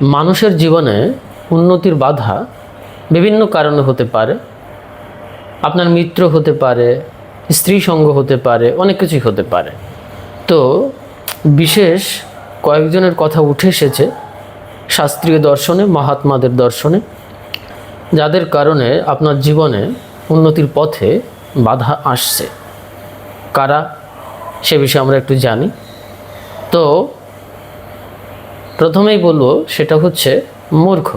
মানুষের জীবনে উন্নতির বাধা বিভিন্ন কারণে হতে পারে। আপনার মিত্র হতে পারে, স্ত্রী সঙ্গ হতে পারে, অনেক কিছুই হতে পারে। তো বিশেষ কয়েকজনের কথা উঠে এসেছে শাস্ত্রীয় দর্শনে, মহাত্মাদের দর্শনে, যাদের কারণে আপনার জীবনে উন্নতির পথে বাধা আসছে। কারা? সে বিষয়ে আমরা একটু জানি। তো প্রথমেই বলব, সেটা হচ্ছে মূর্খ।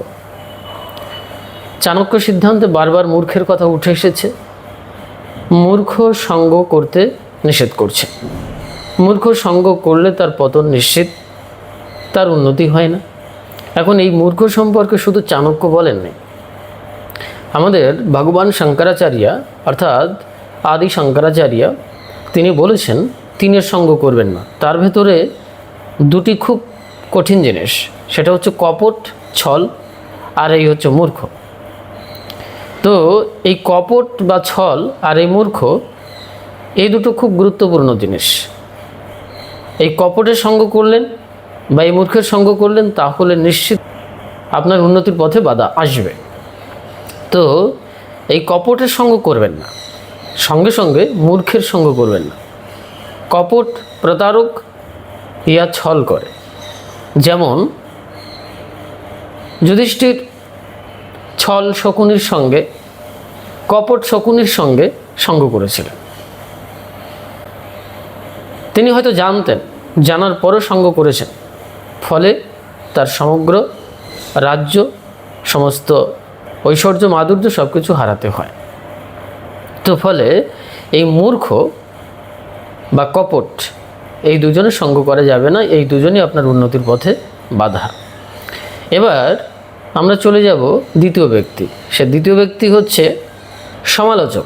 চাণক্য সিদ্ধান্তে বারবার মূর্খের কথা উঠে এসেছে। মূর্খ সঙ্গ করতে নিষেধ করছে। মূর্খ সঙ্গ করলে তার পতন নিশ্চিত, তার উন্নতি হয় না। এখন এই মূর্খ সম্পর্কে শুধু চাণক্য বলেননি। আমাদের ভগবান শঙ্করাচার্য, অর্থাৎ আদি শঙ্করাচার্য, তিনি বলেছেন, তিনের সঙ্গ করবেন না। তার ভেতরে দুটি খুব কঠিন জিনিস। সেটা হচ্ছে কপট, ছল আর এই হচ্ছে মূর্খ। তো এই কপট বা ছল আর এই মূর্খ, এই দুটো খুব গুরুত্বপূর্ণ জিনিস। এই কপটের সঙ্গ করলেন বা এই মূর্খের সঙ্গ করলেন, তাহলে নিশ্চিত আপনার উন্নতির পথে বাধা আসবে। তো এই কপটের সঙ্গ করবেন না। সঙ্গে সঙ্গে মূর্খের সঙ্গ করবেন না। কপট প্রতারক ইয়া ছল করে। যেমন যুধিষ্ঠির ছল শকুনির সঙ্গে, কপট শকুনির সঙ্গে সঙ্গ করেছিলেন। তিনি হয়তো জানতেন, জানার পরও সঙ্গ করেছেন। ফলে তার সমগ্র রাজ্য, সমস্ত ঐশ্বর্য, মাধুর্য সব কিছু হারাতে হয়। তো ফলে এই মূর্খ বা কপট এই দুজনের সঙ্গ করা যাবে না, এই দুজনই আপনার উন্নতির পথে বাধা। এবার আমরা চলে যাব দ্বিতীয় ব্যক্তি। সে দ্বিতীয় ব্যক্তি হচ্ছে সমালোচক,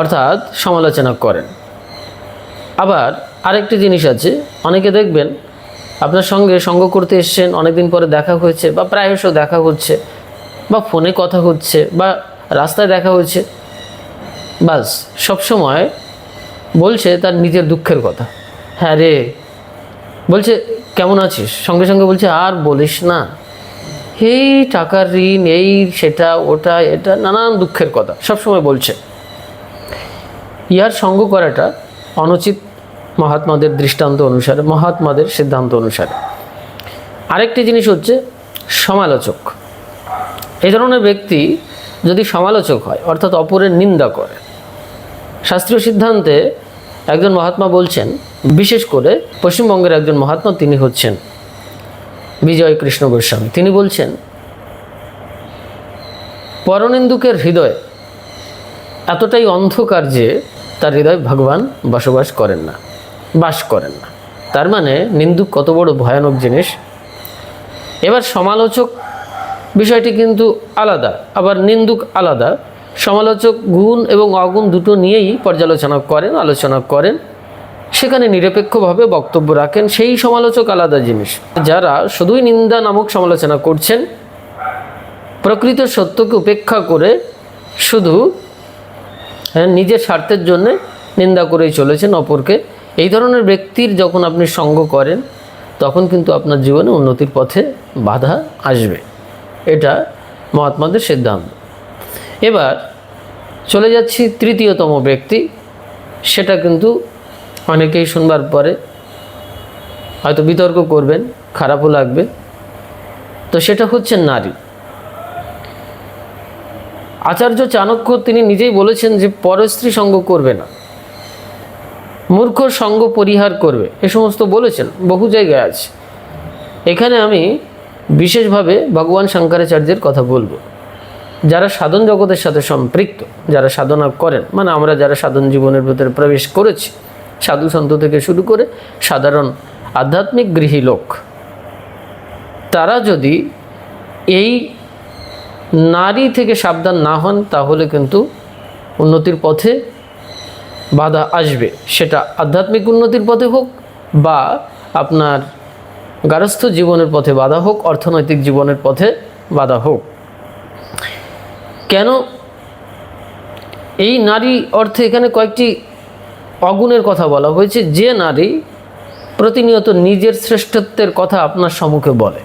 অর্থাৎ সমালোচনা করেন। আবার আরেকটি জিনিস আছে, অনেকে দেখবেন আপনার সঙ্গে সঙ্গ করতে এসছেন, অনেকদিন পরে দেখা হয়েছে বা প্রায়শ দেখা হচ্ছে বা ফোনে কথা হচ্ছে বা রাস্তায় দেখা হচ্ছে বাস, সবসময় বলছে তার নিজের দুঃখের কথা। হ্যাঁ রে। বলছে, কেমন আছিস? সঙ্গে সঙ্গে বলছে, আর বলিস না। এই টাকার ঋণ, এই সেটা, ওটা, এটা, নানান দুঃখের কথা। সবসময় বলছে। ইহার সঙ্গ করাটা অনুচিত মহাত্মাদের দৃষ্টান্ত অনুসারে, মহাত্মাদের সিদ্ধান্ত অনুসারে। আরেকটি জিনিস হচ্ছে সমালোচক। এই ধরনের ব্যক্তি যদি সমালোচক হয়, অর্থাৎ অপরের নিন্দা করে, শাস্ত্রীয় সিদ্ধান্তে একজন মহাত্মা বলছেন, বিশেষ করে পশ্চিমবঙ্গের একজন মহাত্মা তিনি হচ্ছেন বিজয় কৃষ্ণ গোস্বামী। তিনি বলছেন, পরনিন্দুকের হৃদয় এতটাই অন্ধকার যে তার হৃদয় ভগবান বসবাস করেন না, বাস করেন না। তার মানে নিন্দুক কত বড় ভয়ানক জিনিস। এবার সমালোচক বিষয়টি কিন্তু আলাদা, আবার নিন্দুক আলাদা। সমালোচক গুণ এবং অগুণ দুটো নিয়েই পর্যালোচনা করেন আলোচনা করেন। সেখানে নিরপেক্ষভাবে বক্তব্য রাখেন। সেই সমালোচক আলাদা জিনিস। যারা শুধুই নিন্দা নামক সমালোচনা করছেন প্রকৃত সত্যকে উপেক্ষা করে শুধু হ্যাঁ, নিজের স্বার্থের জন্যে নিন্দা করেই চলেছেন অপরকে। এই ধরনের ব্যক্তির যখন আপনি সঙ্গ করেন তখন কিন্তু আপনার জীবনে উন্নতির পথে বাধা আসবে। এটা মহাত্মাদের সিদ্ধান্ত। এবার চলে যাচ্ছি তৃতীয়তম ব্যক্তি। সেটা কিন্তু অনেকেই শুনবার পরে হয়তো বিতর্ক করবেন, খারাপও লাগবে। তো সেটা হচ্ছে নারী। আচার্য চাণক্য তিনি নিজেই বলেছেন যে পরস্ত্রী সঙ্গ করবে না। মূর্খ সঙ্গ পরিহার করবে। এ সমস্ত বলেছেন, বহু জায়গায় আছে। এখানে আমি বিশেষভাবে ভগবান শঙ্করাচার্যের কথা বলব। যারা সাধন জগতের সাথে সম্পৃক্ত, যারা সাধনা করেন মানে আমরা যারা সাধন জীবনের ভেতরে প্রবেশ করেছি, সাধু সন্ত থেকে শুরু করে সাধারণ আধ্যাত্মিক গৃহী লোক, তারা যদি এই নারী থেকে সাবধান না হন, তাহলে কিন্তু উন্নতির পথে বাধা আসবে। সেটা আধ্যাত্মিক উন্নতির পথে হোক বা আপনার গারস্থ জীবনের পথে বাধা হোক, অর্থনৈতিক জীবনের পথে বাধা হোক। কেন? এই নারী অর্থে এখানে কয়েকটি অগুণের কথা বলা হয়েছে। যে নারী প্রতিনিয়ত নিজের শ্রেষ্ঠত্বের কথা আপনার সম্মুখে বলে।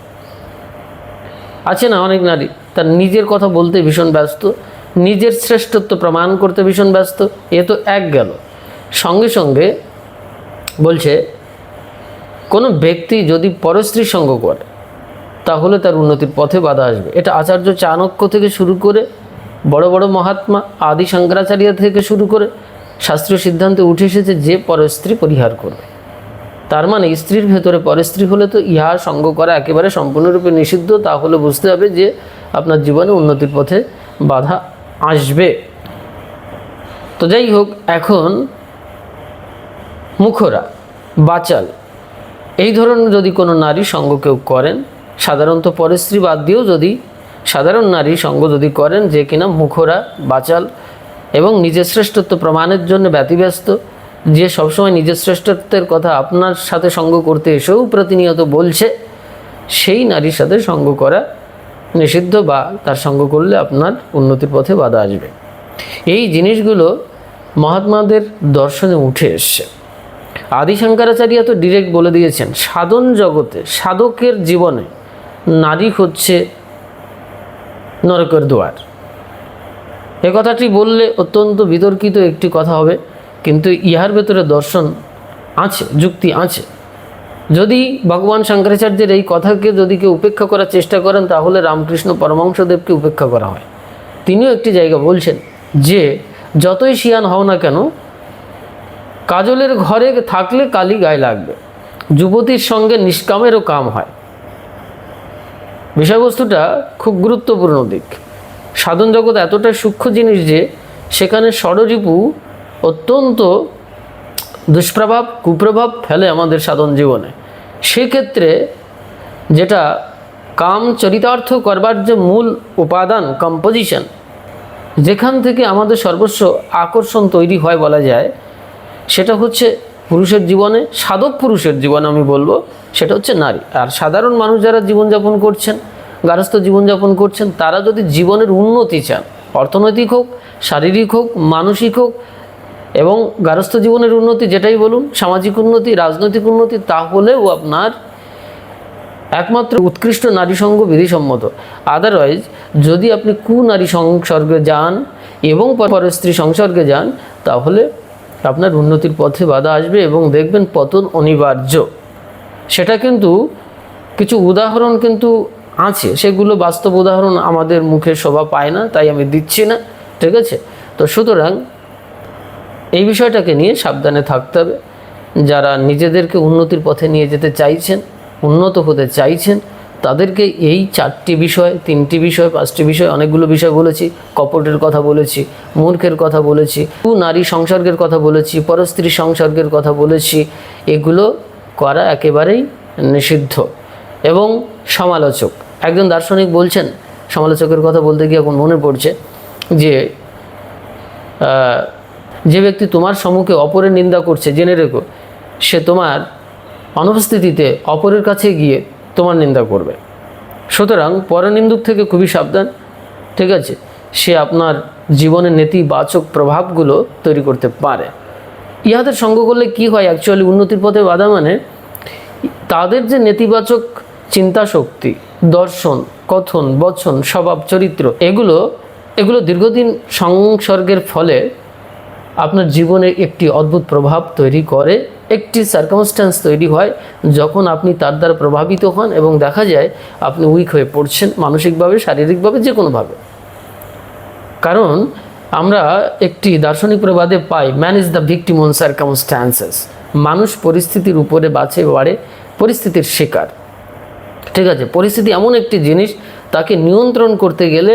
আছে না অনেক নারী, তার নিজের কথা বলতে ভীষণ ব্যস্ত, নিজের শ্রেষ্ঠত্ব প্রমাণ করতে ভীষণ ব্যস্ত, এ তো এক গেল। সঙ্গে সঙ্গে বলছে, কোনো ব্যক্তি যদি পরস্ত্রীর সঙ্গ করে, তাহলে তার উন্নতির পথে বাধা আসবে। এটা আচার্য চাণক্য থেকে শুরু করে বড় বড় মহাত্মা আদি শঙ্করাচার্য থেকে শুরু করে শাস্ত্রীয় সিদ্ধান্তে উঠে এসেছে যে পরস্ত্রী পরিহার করবে। তার মানে স্ত্রীর ভেতরে পরস্ত্রী হলে তো ইহা সঙ্গ করা একেবারে সম্পূর্ণরূপে নিষিদ্ধ, তাহলে বুঝতে হবে যে আপনার জীবনে উন্নতির পথে বাধা আসবে। তো যাই হোক, এখন মুখরা, বাচাল, এই ধরনের যদি কোনো নারী সঙ্গ কেউ করেন, সাধারণত পরস্ত্রী বাদ দিয়েও যদি সাধারণ নারী সঙ্গ যদি করেন যে কিনা মুখরা, বাচাল এবং নিজের শ্রেষ্ঠত্ব প্রমাণের জন্য ব্যতিব্যস্ত, যে সবসময় নিজের শ্রেষ্ঠত্বের কথা আপনার সাথে সঙ্গ করতে এসেও প্রতিনিয়ত বলছে, সেই নারীর সাথে সঙ্গ করা নিষিদ্ধ বা তার সঙ্গ করলে আপনার উন্নতির পথে বাধা আসবে। এই জিনিসগুলো মহাত্মাদের দর্শনে উঠে এসছে। আদি শঙ্করাচার্য তো ডিরেক্ট বলে দিয়েছেন, সাধন জগতে সাধকের জীবনে নারী হচ্ছে নরকের দুয়ার। এ কথাটি বললে অত্যন্ত বিতর্কিত একটি কথা হবে, কিন্তু ইহার ভেতরে দর্শন আছে, যুক্তি আছে। যদি ভগবান শঙ্করাচার্যের এই কথাকে যদি কেউ উপেক্ষা করার চেষ্টা করেন, তাহলে রামকৃষ্ণ পরমহংসদেবকে উপেক্ষা করা হয়। তিনিও একটি জায়গা বলছেন যে, যতই শিয়ান হও না কেন, কাজলের ঘরে থাকলে কালি গায়ে লাগবে। যুবতীর সঙ্গে নিষ্কামেরও কাম হয়। বিষয়বস্তুটা খুব গুরুত্বপূর্ণ দিক। সাধন জগৎ এতটা সূক্ষ্ম জিনিস যে, সেখানে ষড়রিপু অত্যন্ত দুষ্প্রভাব, কুপ্রভাব ফেলে আমাদের সাধন জীবনে। সেক্ষেত্রে যেটা কাম চরিতার্থ করবার যে মূল উপাদান কম্পোজিশন যেখান থেকে আমাদের সর্বস্ব আকর্ষণ তৈরি হয় বলা যায়, সেটা হচ্ছে পুরুষের জীবনে, সাধক পুরুষের জীবনে আমি বলব, সেটা হচ্ছে নারী। আর সাধারণ মানুষ যারা জীবনযাপন করছেন গারস্থ জীবনযাপন করছেন, তারা যদি জীবনের উন্নতি চান, অর্থনৈতিক হোক, শারীরিক হোক, মানসিক হোক, এবং গারস্থ জীবনের উন্নতি যেটাই বলুন, সামাজিক উন্নতি, রাজনৈতিক উন্নতি, তাহলেও আপনার একমাত্র উৎকৃষ্ট নারী সঙ্গ বিধিসম্মত। আদারওয়াইজ যদি আপনি কুনারী সংসর্গে যান এবং পরস্ত্রী সংসর্গে যান, তাহলে আপনার উন্নতির পথে বাধা আসবে এবং দেখবেন পতন অনিবার্য। সেটা কিন্তু কিছু উদাহরণ কিন্তু আছে। সেগুলো বাস্তব উদাহরণ আমাদের মুখে শোভা পায় না, তাই আমি দিচ্ছি না, ঠিক আছে? তো সুতরাং এই বিষয়টাকে নিয়ে সাবধানে থাকতে হবে। যারা নিজেদেরকে উন্নতির পথে নিয়ে যেতে চাইছেন, উন্নত হতে চাইছেন তাদেরকে এই চারটি বিষয়, তিনটি বিষয়, পাঁচটি বিষয়, অনেকগুলো বিষয় বলেছি। কপটের কথা বলেছি, মূর্খের কথা বলেছি, নারী সংসর্গের কথা বলেছি পরস্ত্রী সংসর্গের কথা বলেছি। এগুলো করা একেবারেই নিষিদ্ধ এবং সমালোচক। একজন দার্শনিক বলছেন, সমালোচকের কথা বলতে গিয়ে এখন মনে পড়ছে যে যে ব্যক্তি তোমার সম্মুখে অপরের নিন্দা করছে, জেনে রেখো, সে তোমার অনুপস্থিতিতে অপরের কাছে গিয়ে তোমার নিন্দা করবে। সুতরাং পরনিন্দুক থেকে খুবই সাবধান, ঠিক আছে? সে আপনার জীবনের নেতিবাচক প্রভাবগুলো তৈরি করতে পারে। ইহাদের সঙ্গ করলে কি হয়? অ্যাকচুয়ালি উন্নতির পথে বাধা মানে তাদের যে নেতিবাচক চিন্তা শক্তি দর্শন, কথন, বচন, স্বভাব, চরিত্র, এগুলো এগুলো দীর্ঘদিন সংসর্গের ফলে আপনার জীবনে একটি অদ্ভুত প্রভাব তৈরি করে। একটি সার্কামস্ট্যান্স তৈরি হয় যখন আপনি তার দ্বারা প্রভাবিত হন এবং দেখা যায় আপনি উইক হয়ে পড়ছেন মানসিকভাবে, শারীরিকভাবে যে কোনোভাবে কারণ আমরা একটি দার্শনিক প্রবাদে পাই man is the victim on circumstances মানুষ পরিস্থিতির উপরে বাঁচে, বাড়ে, পরিস্থিতির শিকার। ঠিক আছে, পরিস্থিতি এমন একটি জিনিস, তাকে নিয়ন্ত্রণ করতে গেলে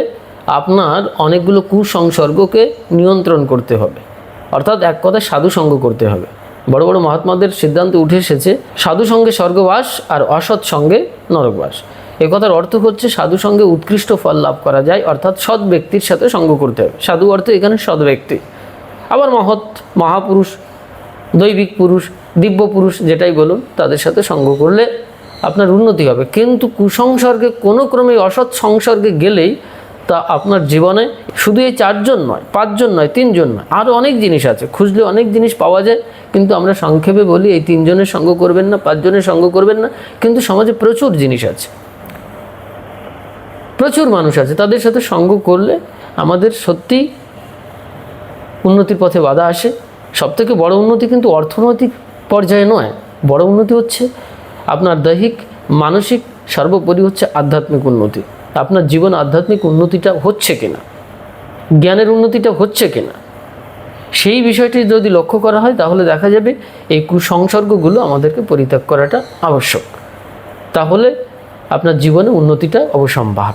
আপনার অনেকগুলো কুসংসর্গকে নিয়ন্ত্রণ করতে হবে। অর্থাৎ এক কথায় সাধু সঙ্গ করতে হবে। বড় বড় মহাত্মাদের সিদ্ধান্তে উঠে এসেছে সাধু সঙ্গে স্বর্গবাস আর অসৎ সঙ্গে নরকবাস। এ কথার অর্থ হচ্ছে সাধু সঙ্গে উৎকৃষ্ট ফল লাভ করা যায়, অর্থাৎ সৎ ব্যক্তির সাথে সঙ্গ করতে হবে। সাধু অর্থ এখানে সৎ ব্যক্তি। আবার মহৎ, মহাপুরুষ, দৈবিক পুরুষ, দিব্য পুরুষ যেটাই বলুন, তাদের সাথে সঙ্গ করলে আপনার উন্নতি হবে। কিন্তু কুসংসর্গে কোনো ক্রমে অসৎ সংসর্গে গেলেই তা আপনার জীবনে শুধু এই চারজন নয়, পাঁচজন নয়, তিনজন নয় আরও অনেক জিনিস আছে। খুঁজলে অনেক জিনিস পাওয়া যায় কিন্তু আমরা সংক্ষেপে বলি, এই তিনজনের সঙ্গ করবেন না, পাঁচজনের সঙ্গ করবেন না, কিন্তু সমাজে প্রচুর জিনিস আছে। প্রচুর মানুষ আছে, তাদের সাথে সঙ্গ করলে আমাদের সত্যিই উন্নতির পথে বাধা আসে। সবথেকে বড় উন্নতি কিন্তু অর্থনৈতিক পর্যায়ে নয়, বড় উন্নতি হচ্ছে আপনার দৈহিক, মানসিক, সর্বোপরি হচ্ছে আধ্যাত্মিক উন্নতি। আপনার জীবন আধ্যাত্মিক উন্নতিটা হচ্ছে কিনা, জ্ঞানের উন্নতিটা হচ্ছে কিনা সেই বিষয়টি যদি লক্ষ্য করা হয়, তাহলে দেখা যাবে এই কুসংসর্গগুলো আমাদেরকে পরিত্যাগ করাটা আবশ্যক। তাহলে আপনার জীবনে উন্নতিটা অবসম্ভাব।